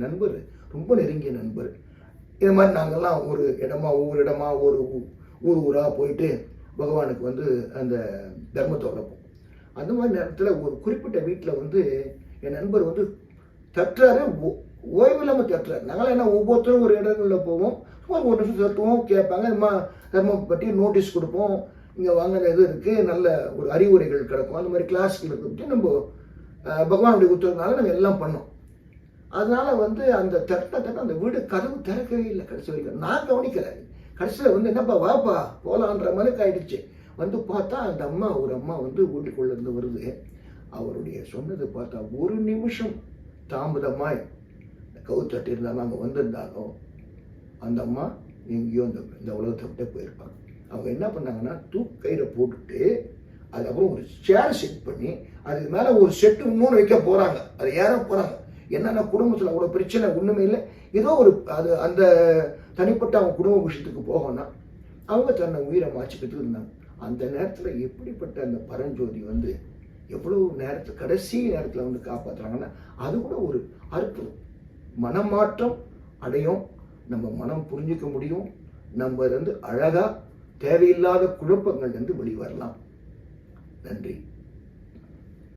நண்பர் ரொம்ப நெருங்கிய நண்பர். இது மாதிரி நாங்கள்லாம் ஒரு இடமா ஒவ்வொரு இடமா ஒரு ஊ- ஊர் ஊராக போயிட்டு பகவானுக்கு வந்து அந்த தர்மத்தை உழைப்போம் அந்த மாதிரி நேரத்தில் ஒரு குறிப்பிட்ட வீட்டில் வந்து என் நண்பர் வந்து தட்டுறாரு ஓ- ஓய்வு இல்லாமல் தட்டுறாரு. நாங்களாம் என்ன ஒவ்வொருத்தரும் ஒரு இடங்களில் போவோம். ஒரு நிமிஷம் தட்டுவோம் கேட்பாங்க. நம்ம தர்மம் பற்றி நோட்டீஸ் கொடுப்போம். இங்கே வாங்கின இது இருக்குது நல்ல ஒரு அறிவுரைகள் கிடக்கும். அந்த மாதிரி கிளாஸ்கள் இருக்கு நம்ம பகவானுடைய உத்தரவுனால நாங்கள் எல்லாம் பண்ணோம். அதனால வந்து அந்த தட்ட தட்ட அந்த வீடு கதவு திறக்கவே இல்லை கடைசி வரைக்கும். நான் கவனிக்கல. கடைசியில் வந்து என்னப்பா வாப்பா போலான்ற மாதிரி ஆயிடுச்சு. வந்து பார்த்தா அந்த அம்மா ஒரு அம்மா வந்து வீட்டுக்குள்ள இருந்து வருது. அவருடைய சொன்னதை பார்த்தா ஒரு நிமிஷம் தாமதமாய். கவு இருந்தாலும் அங்கே வந்திருந்தாலும் அந்த அம்மா எங்கேயோ இந்த இந்த உலகத்தை விட்டே போயிருப்பாங்க. அவங்க என்ன பண்ணாங்கன்னா தூக்கையில் போட்டுட்டு அதுக்கப்புறம் ஒரு சேர் செட் பண்ணி அதுக்கு மேலே ஒரு செட்டு இன்னொன்று வைக்க போகிறாங்க அது ஏற போகிறாங்க என்னென்ன குடும்பத்தில் அவ்வளோ பிரச்சனை ஒன்றுமே இல்லை. ஏதோ ஒரு அது அந்த தனிப்பட்ட அவங்க குடும்ப விஷயத்துக்கு போகணும்னா அவங்க தன்னை உயிரை மாச்சிக்கிட்டு இருந்தாங்க. அந்த நேரத்தில் எப்படிப்பட்ட அந்த பரஞ்சோதி வந்து எவ்வளோ நேரத்தில் கடைசி நேரத்தில் வந்து காப்பாற்றுறாங்கன்னா அது கூட ஒரு அற்புதம். மனமாற்றம் அடையும். நம்ம மனம் புரிஞ்சிக்க முடியும். நம்ம வந்து அழகாக தேவையில்லாத குழப்பங்கள்லேருந்து வெளிவரலாம். நன்றி.